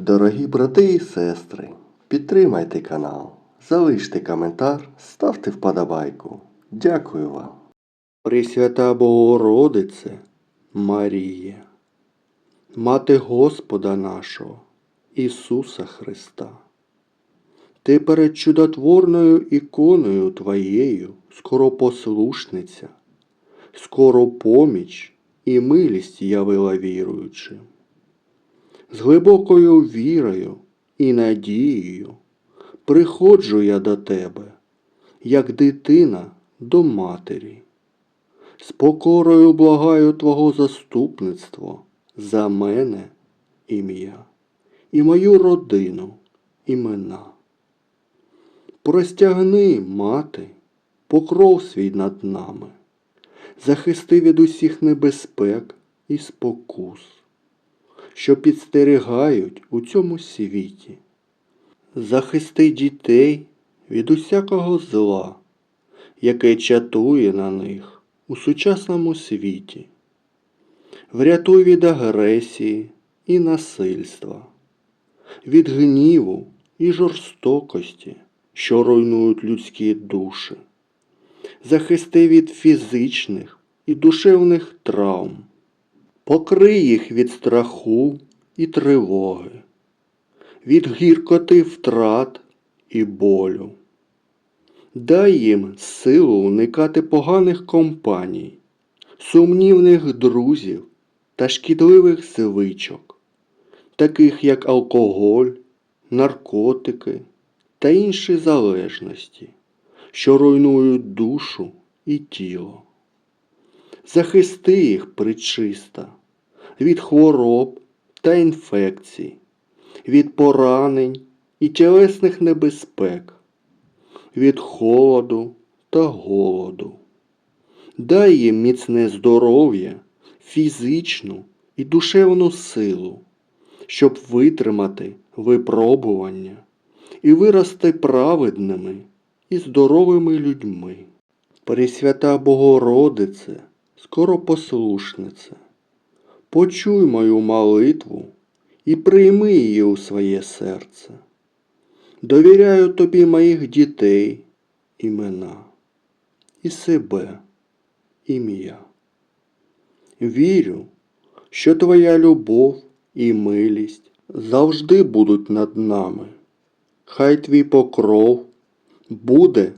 Дорогі брати і сестри, підтримайте канал, залиште коментар, ставте вподобайку. Дякую вам. Пресвята Богородице Марія, Мати Господа нашого, Ісуса Христа. Ти перед чудотворною іконою Твоєю скоропослушниця, скоро поміч і милість явила віруючим. З глибокою вірою і надією приходжу я до тебе, як дитина до матері. З покорою благаю Твого заступництво за мене ім'я і мою родину імена. Простягни, мати, покров свій над нами, захисти від усіх небезпек і спокус що підстерігають у цьому світі. Захисти дітей від усякого зла, яке чатує на них у сучасному світі. Врятуй від агресії і насильства, від гніву і жорстокості, що руйнують людські душі. Захисти від фізичних і душевних травм. Покрий їх від страху і тривоги, від гіркоти втрат і болю. Дай їм силу уникати поганих компаній, сумнівних друзів та шкідливих звичок, таких як алкоголь, наркотики та інші залежності, що руйнують душу і тіло. Захисти їх причиста від хвороб та інфекцій, від поранень і тілесних небезпек, від холоду та голоду. Дай їм міцне здоров'я, фізичну і душевну силу, щоб витримати випробування і вирости праведними і здоровими людьми. Пресвята Богородице, скоропослушнице, почуй мою молитву і прийми її у своє серце. Довіряю тобі моїх дітей, імена, і себе, ім'я. Вірю, що твоя любов і милість завжди будуть над нами. Хай твій покров буде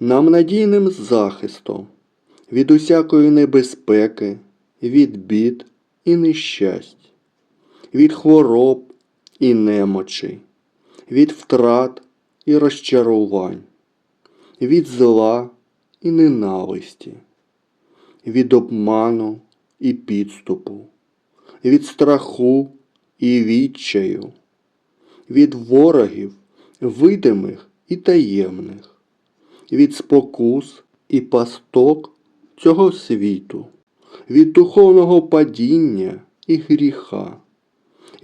нам надійним захистом від усякої небезпеки, від бід і нещасть, від хвороб і немочі, від втрат і розчарувань, від зла і ненависті, від обману і підступу, від страху і відчаю, від ворогів видимих і таємних, від спокус і пасток цього світу, від духовного падіння і гріха,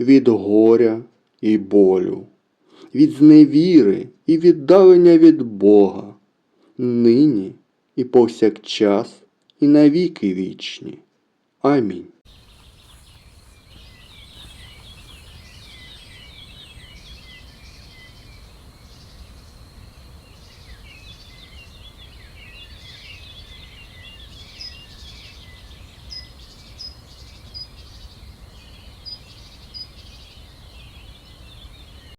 від горя і болю, від зневіри і віддалення від Бога, нині і повсякчас, і навіки вічні. Амінь.